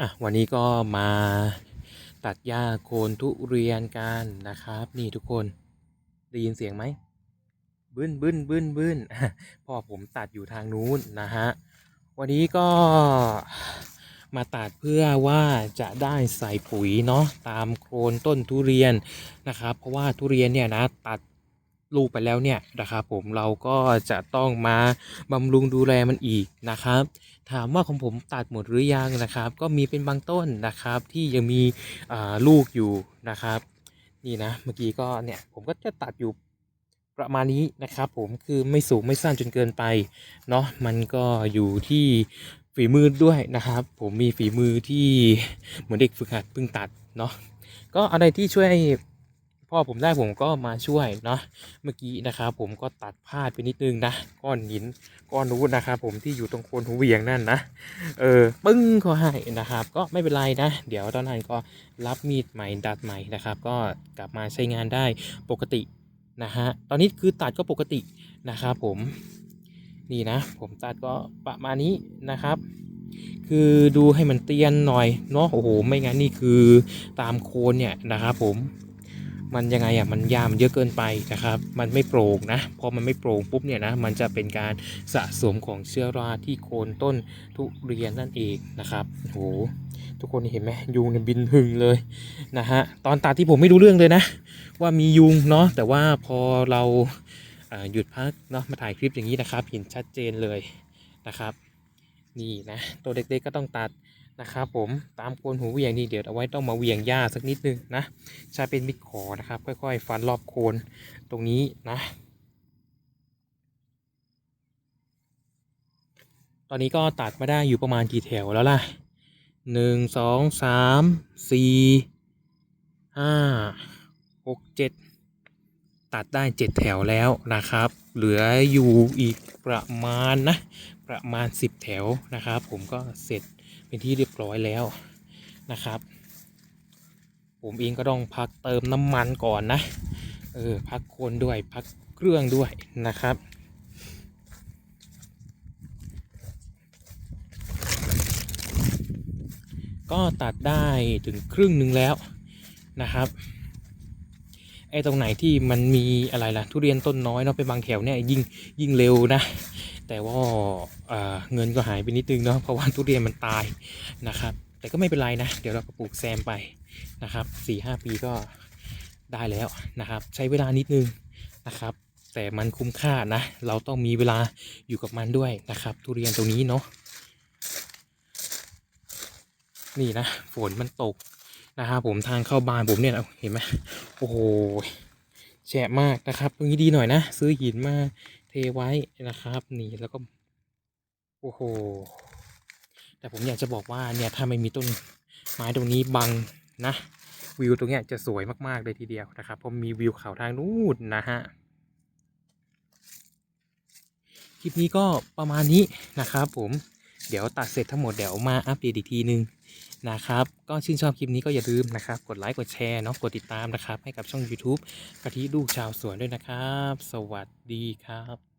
อะวันนี้ก็มาตัดหญ้าโคนทุเรียนกันนะครับ นี่ทุกคนได้ยินเสียงไหมบึ้นบึ้นบึ้นบึ้นพ่อผมตัดอยู่ทางนู้นนะฮะวันนี้ก็มาตัดเพื่อว่าจะได้ใส่ปุ๋ยเนาะตามโคนต้นทุเรียนนะครับ เพราะว่าทุเรียนเนี่ยนะตัด ลูกไปแล้วเนี่ยนะครับผมเราก็จะต้องมาบำรุงดูแลมันอีกนะครับ ถามว่าของผมตัดหมดหรือยังนะครับ ก็มีเป็นบางต้นนะครับที่ยังมีลูกอยู่นะครับ นี่นะเมื่อกี้ก็เนี่ยผมก็จะตัดอยู่ประมาณนี้นะครับผมคือไม่สูงไม่สั้นจนเกินไปเนาะมันก็อยู่ที่ฝีมือด้วยนะครับ ผมมีฝีมือที่เหมือนเด็กฝึกหัดเพิ่งตัดเนาะก็อะไรที่ช่วย พ่อผมได้ผมก็มาช่วยเนาะเมื่อกี้นะครับผมก็ตัดพลาดไปนิดนึงนะก้อนหินก้อนนู้นนะครับผมที่อยู่ตรงโคนหูเวียงนั่นนะเออปึ้งเขาให้นะครับ ก็ไม่เป็นไรนะ เดี๋ยวตอนนั้นก็รับมีดใหม่ดัดใหม่นะครับ ก็กลับมาใช้งานได้ปกตินะฮะตอนนี้คือตัดก็ปกตินะครับผมนี่นะ ผมตัดก็ประมาณนี้นะครับคือดูให้มันเตียนหน่อยเนาะโอ้โหไม่งั้นนี่คือตามโคนเนี่ยนะครับผม มันยังไงอะมันยามันเยอะเกินไปนะครับ มันไม่โปร่งนะพอมันไม่โปร่งปุ๊บเนี่ยนะมันจะเป็นการสะสมของเชื้อราที่โคนต้นทุเรียนนั่นเองนะครับโหทุกคนเห็นไหมยุงเนี่ยบินหึงเลยนะฮะตอนตัดที่ผมไม่รู้เรื่องเลยนะ ว่ามียุงเนาะแต่ว่าพอเราหยุดพักเนาะมาถ่ายคลิปอย่างนี้นะครับ เห็นชัดเจนเลยนะครับ นี่นะตัวเด็กๆก็ต้องตัดนะครับผมตามโคนหูเวียงนี่เดี๋ยวเอาไว้ต้องมาเวียงหญ้าสักนิดนึงนะใช้เป็นมิดขอนะครับ ค่อยๆ ฟันรอบโคนตรงนี้นะ ตอนนี้ก็ตัดมาได้อยู่ประมาณกี่แถวแล้วล่ะหนึ่งสองสามสี่ห้าหกเจ็ด ตัดได้เจ็ดแถวแล้วนะครับ เหลืออยู่อีกประมาณนะ ประมาณสิบแถวนะครับ ผมก็เสร็จเป็นที่เรียบร้อยแล้วนะครับ ผมเองก็ต้องพักเติมน้ำมันก่อนนะเออพักคนด้วยพักเครื่องด้วยนะครับก็ตัดได้ถึงครึ่งหนึ่งแล้วนะครับ อ้ตรงไหนที่มันมีอะไรล่ะ ทุเรียนต้นน้อยเนาะไปบางแถวเนี่ยยิ่งยิ่งเร็วนะ แต่ว่าเอ่อเงินก็หายไปนิดนึงเนาะเพราะว่าทุเรียนมันตายนะครับ แต่ก็ไม่เป็นไรนะ เดี๋ยวเราก็ปลูกแซมไปนะครับสี่ห้าปีก็ได้แล้วนะครับ ใช้เวลานิดนึงนะครับ แต่มันคุ้มค่านะ เราต้องมีเวลาอยู่กับมันด้วยนะครับ ทุเรียนตรงนี้เนาะนี่นะฝนมันตกนะครับผมทางเข้าบ้านผมเนี่ยเห็นไหม โอ้โหแฉะมากนะครับ ตรงนี้ดีหน่อยนะ ซื้อหินมาเทไว้นะครับ นี่แล้วก็โอ้โหแต่ผมอยากจะบอกว่าเนี่ยถ้าไม่มีต้นไม้ตรงนี้บังนะ วิวตรงเนี้ยจะสวยมากๆเลยทีเดียวนะครับเพราะมีวิวเขาทางนู้นนะฮะคลิปนี้ก็ประมาณนี้นะครับผม เดี๋ยวตัดเสร็จทั้งหมดเดี๋ยวมาอัปเดตอีกทีนึงนะครับ ก็ชื่นชอบคลิปนี้ก็อย่าลืมนะครับ กดไลค์กดแชร์เนาะกดติดตามนะครับ ให้กับช่อง YouTube กะทิลูกชาวสวนด้วยนะครับ สวัสดีครับ